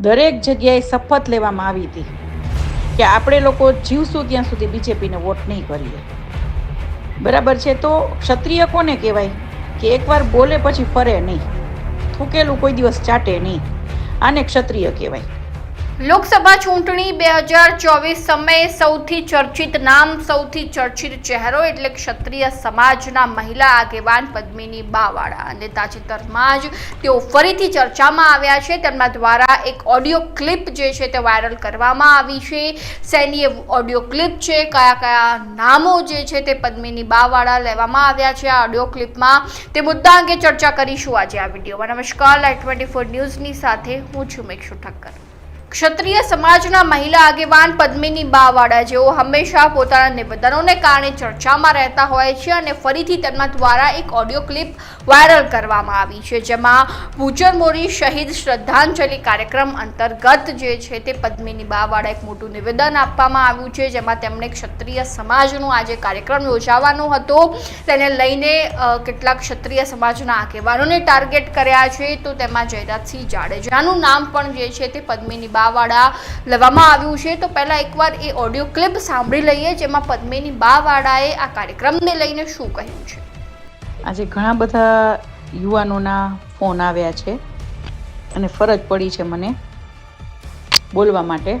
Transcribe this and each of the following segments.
દરેક જગ્યાએ શપથ લેવામાં આવી હતી કે આપણે લોકો જીવશું ત્યાં સુધી બીજેપીને વોટ નહીં કરીએ. બરાબર છે? તો ક્ષત્રિય કોને કહેવાય? કે એકવાર બોલે પછી ફરે નહીં. થૂકેલું કોઈ દિવસ ચાટે નહીં. આને ક્ષત્રિય કહેવાય. લોકસભા ચૂંટણી બે હજાર ચોવીસ સમયે સૌથી ચર્ચિત નામ, સૌથી ચર્ચિત ચહેરો એટલે ક્ષત્રિય સમાજના મહિલા આગેવાન પદ્મિની બાવાળા. અને તાજેતરમાં જ તેઓ ફરીથી ચર્ચામાં આવ્યા છે. તેમના દ્વારા એક ઓડિયો ક્લિપ જે છે તે વાયરલ કરવામાં આવી છે. શેની ઓડિયો ક્લિપ છે. કયા કયા નામો જે છે તે પદ્મિની બાવાળા લેવામાં આવ્યા છે આ ઓડિયો ક્લિપમાં. તે મુદ્દા અંગે ચર્ચા કરીશું આજે આ વિડીયોમાં. નમસ્કાર. લાઈટ ટ્વેન્ટી ફોર ન્યૂઝની સાથે હું છું મેક્ષુ ઠક્કર. ક્ષત્રિય સમાજના મહિલા આગેવાન પદ્મિની બાવાડા, જેઓ હંમેશા પોતાના નિવેદનોને કારણે ચર્ચામાં રહેતા હોય છે અને ફરીથી તેમના દ્વારા એક ઓડિયો ક્લિપ વાયરલ કરવામાં આવી છે, જેમાં ભૂચર મોરી શહીદ શ્રદ્ધાંજલિ કાર્યક્રમ અંતર્ગત જે છે તે પદ્મિની બાવાડા એક મોટું નિવેદન આપવામાં આવ્યું છે, જેમાં તેમણે ક્ષત્રિય સમાજનો આજે કાર્યક્રમ યોજાવાનો હતો. તેને લઈને કેટલાક ક્ષત્રિય સમાજના આગેવાનોને ટાર્ગેટ કર્યા છે. તો તેમાં જયરાજસિંહ જાડેજાનું નામ પણ જે છે તે પદ્મિની બાવાડા લેવામાં આવ્યું છે. તો પહેલાં એકવાર એ ઓડિયો ક્લિપ સાંભળી લઈએ, જેમાં પદ્મિની બાવાળાએ આ કાર્યક્રમને લઈને શું કહ્યું છે? આજે ઘણા બધા યુવાનોના ફોન આવ્યા છે અને ફરજ પડી છે મને બોલવા માટે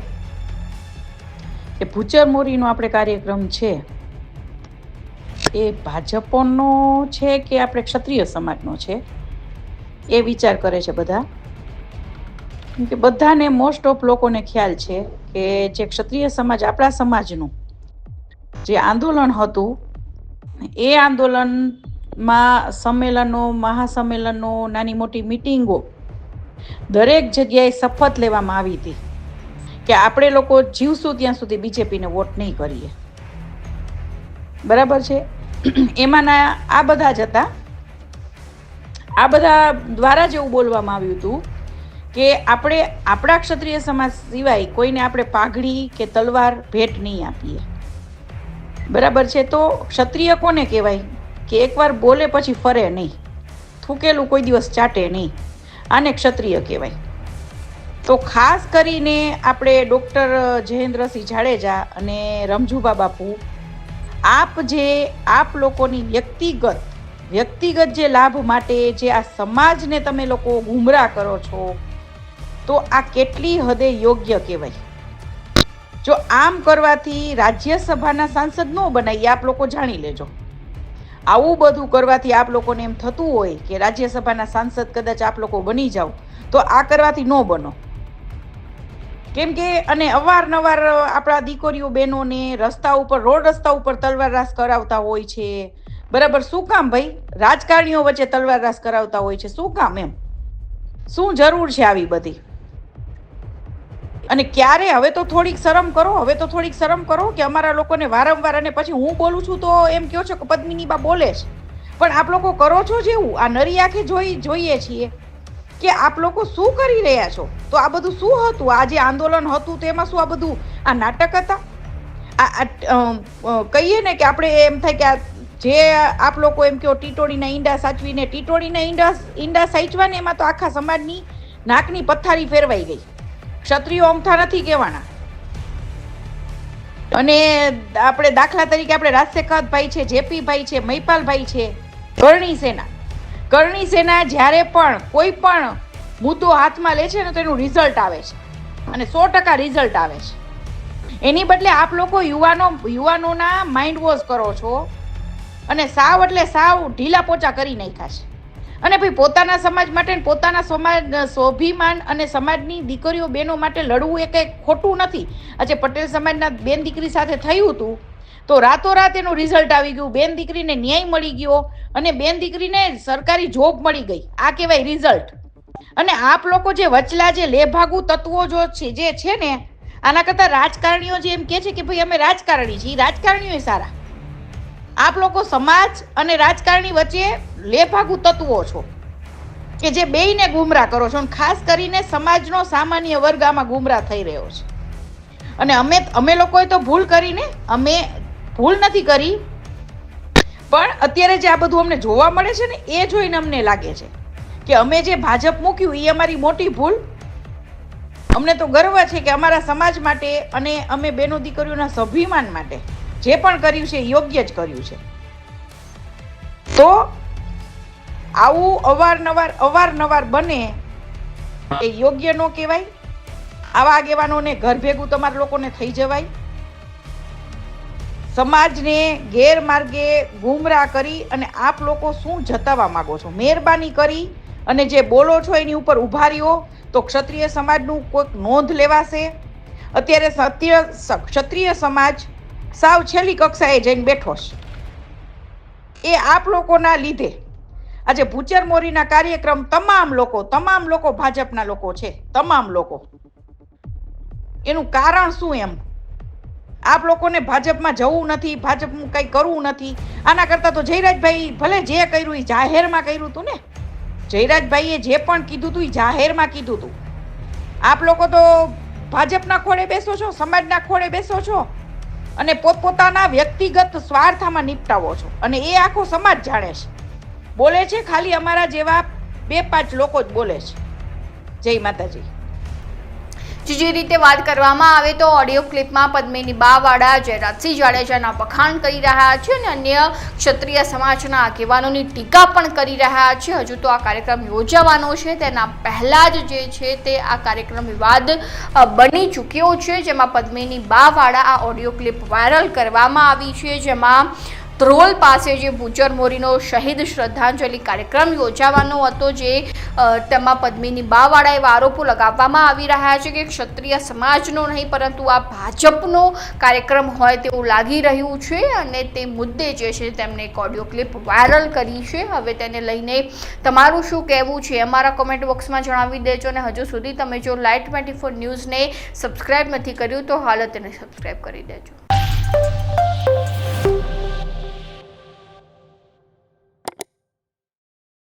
કે ભૂચર મોરીનો આપણે કાર્યક્રમ છે. એ ભાજપનો છે કે આપણે ક્ષત્રિય સમાજનો છે? એ વિચાર કરે છે બધા. કે બધાને મોસ્ટ ઓફ લોકોને ખ્યાલ છે કે જે ક્ષત્રિય સમાજ, આપણા સમાજનું જે આંદોલન હતું, એ આંદોલનમાં સંમેલનો, મહાસંમેલનો, નાની મોટી મિટિંગો દરેક જગ્યાએ શપથ લેવામાં આવી હતી કે આપણે લોકો જીવશું ત્યાં સુધી બીજેપીને વોટ નહીં કરીએ. બરાબર છે? એમાંના આ બધા જ હતા. આ બધા દ્વારા જ એવું બોલવામાં આવ્યું હતું કે આપણે આપણા ક્ષત્રિય સમાજ સિવાય કોઈને આપણે પાઘડી કે તલવાર ભેટ નહીં આપીએ. બરાબર છે? તો ક્ષત્રિય કોને કહેવાય? કે એકવાર બોલે પછી ફરે નહીં. થૂકેલું કોઈ દિવસ ચાટે નહીં. આને ક્ષત્રિય કહેવાય. તો ખાસ કરીને આપણે ડૉક્ટર જયેન્દ્રસિંહ જાડેજા અને રમજુબા બાપુ આપ જે, આપ લોકોની વ્યક્તિગત વ્યક્તિગત જે લાભ માટે જે આ સમાજને તમે લોકો ગુમરાહ કરો છો તો આ કેટલી હદે યોગ્ય કહેવાય? જો આમ કરવાથી રાજ્યસભાના સાંસદ ન બનાવીએ આપ લોકો જાણી લેજો. આવું બધું કરવાથી આપ લોકોને એમ થતું હોય કે રાજ્યસભાના સાંસદ કદાચ આપ લોકો બની જાઓ, તો આ કરવાથી ન બનો. કેમ કે, અને અવારનવાર આપણા દીકરીઓ, બહેનોને રસ્તા ઉપર, રોડ રસ્તા ઉપર તલવાર રાસ કરાવતા હોય છે. બરાબર, શું કામ ભાઈ? રાજકારણીઓ વચ્ચે તલવાર રાસ કરાવતા હોય છે, શું કામ એમ? શું જરૂર છે આવી બધી? અને ક્યારે? હવે તો થોડીક શરમ કરો, હવે તો થોડીક શરમ કરો કે અમારા લોકોને વારંવાર અને પછી હું બોલું છું તો એમ કહો છો કે પદ્મિની બા બોલે છે. પણ આપ લોકો કરો છો જેવું આ નરી આંખે જોઈ, જોઈએ છીએ કે આપ લોકો શું કરી રહ્યા છો? તો આ બધું શું હતું? આ જે આંદોલન હતું તેમાં શું આ બધું? આ નાટક હતા? આ કહીએ ને કે આપણે એમ થાય કે આ જે આપ લોકો એમ કહો ટીટોળીના ઈંડા સાચવીને, ટીટોળીના ઈંડા ઈંડા સાચવાને એમાં તો આખા સમાજની નાકની પથ્થારી ફેરવાઈ ગઈ. ક્ષત્રિયો અમથા નથી કહેવાના. અને આપણે દાખલા તરીકે આપણે રાજશેખર ભાઈ છે, જેપી ભાઈ છે મહિપાલભાઈ છે, કરણી સેના. કરણી સેના જ્યારે પણ કોઈ પણ મુદ્દો હાથમાં લે છે ને તો એનું રિઝલ્ટ આવે છે. અને સો ટકા રિઝલ્ટ આવે છે. એની બદલે આપ લોકો યુવાનો, યુવાનોના માઇન્ડ વોશ કરો છો. અને સાવ એટલે સાવ ઢીલા પોચા કરી નાખ્યા છે. અને ભાઈ પોતાના સમાજ માટે પોતાના સમાજ સ્વાભિમાન અને સમાજની દીકરીઓ બહેનો માટે લડવું એ કંઈ ખોટું નથી. આજે પટેલ સમાજના બેન દીકરી સાથે થયું હતું, તો રાતોરાત એનું રિઝલ્ટ આવી ગયું. બેન દીકરીને ન્યાય મળી ગયો અને બેન દીકરીને સરકારી જોબ મળી ગઈ. આ કહેવાય રિઝલ્ટ અને આપ લોકો જે વચલા, જે લેભાગુ તત્વો જો છે, જે છે ને, આના કરતાં રાજકારણીઓ જે એમ કહે છે કે ભાઈ અમે રાજકારણી છીએ. રાજકારણીઓ સારા. આપ લોકો સમાજ અને રાજકારણી વચ્ચે લેભાગુ તત્વો છો કે જે બેયને ગુમરાહ કરો છો અને ખાસ કરીને સમાજનો સામાન્ય વર્ગ આમાં ગુમરાહ થઈ રહ્યો છે. અને અમે અમે લોકોએ તો ભૂલ કરીને અમે ભૂલ નથી કરી, પણ અત્યારે જે આ બધું અમને જોવા મળે છે ને, એ જોઈને અમને લાગે છે કે અમે જે ભાજપ મૂક્યું એ અમારી મોટી ભૂલ. અમને તો ગર્વ છે કે અમારા સમાજ માટે અને અમે બેનો દીકરીઓના સ્વાભિમાન માટે જે પણ કર્યું છે યોગ્ય જ કર્યું છે. તો આવું અવારનવાર અવારનવાર બને એ યોગ્ય ન કહેવાય. આવા આગેવાનોને ઘર ભેગું તમારા લોકોને થઈ જવાય. સમાજને ગેરમાર્ગે ગુમરાહ કરી અને આપ લોકો શું જતાવવા માંગો છો? મહેરબાની કરી અને જે બોલો છો એની ઉપર ઊભા રહ્યો, તો ક્ષત્રિય સમાજનું કોઈક નોંધ લેવાશે. અત્યારે સત્ય ક્ષત્રિય સમાજ સાવ છેલ્લી કક્ષાએ જઈને બેઠો છે. એ આપ લોકોના લીધે. આજે ભૂચર મોરીના કાર્યક્રમ તમામ લોકો તમામ લોકો ભાજપના લોકો છે, તમામ લોકો. એનું કારણ શું એમ? આપ લોકોને ભાજપમાં જવું નથી, ભાજપનું કંઈ કરવું નથી. આના કરતાં તો જયરાજભાઈ ભલે જે કર્યું એ જાહેરમાં કર્યું હતું ને. જયરાજભાઈએ જે પણ કીધું હતું એ જાહેરમાં કીધું હતું આપ લોકો તો ભાજપના ખોળે બેસો છો, સમાજના ખોળે બેસો છો. અને પોતપોતાના વ્યક્તિગત સ્વાર્થમાં નિપટાવો છો. અને એ આખો સમાજ જાણે છે. બોલે છે, ખાલી અમારા જેવા બે પાંચ લોકો જ બોલે છે. જય માતાજી. જે રીતે વાત કરવામાં આવે તો ઓડિયો ક્લિપમાં પદ્મિની બાવાડા, જયરાજસિંહ જાડેજાના વખાણ કરી રહ્યા છે અને અન્ય ક્ષત્રિય સમાજના આગેવાનોની ટીકા પણ કરી રહ્યા છે. હજુ તો આ કાર્યક્રમ યોજાવાનો છે. તેના પહેલાં જ જે છે તે આ કાર્યક્રમ વિવાદ બની ચૂક્યો છે, જેમાં પદ્મિની બાવાડા આ ઓડિયો ક્લિપ વાયરલ કરવામાં આવી છે. જેમાં ધ્રોલ પાસે જે ભૂચર મોરીનો શહીદ શ્રદ્ધાંજલિ કાર્યક્રમ યોજાવાનો હતો જે તેમાં પદ્મિની બાવાળા એવા આરોપો લગાવવામાં આવી રહ્યા છે કે ક્ષત્રિય સમાજનો નહીં, પરંતુ આ ભાજપનો કાર્યક્રમ હોય તેવું લાગી રહ્યું છે અને તે મુદ્દે જે છે તેમણે એક ઓડિયો ક્લિપ વાયરલ કરી છે. હવે તેને લઈને તમારું શું કહેવું છે? અમારા કોમેન્ટ બોક્સમાં જણાવી દેજો અને હજુ સુધી તમે જો લાઇટ ટ્વેન્ટી ફોર ન્યૂઝને સબસ્ક્રાઇબ નથી કર્યું તો હાલ તેને સબસ્ક્રાઇબ કરી દેજો.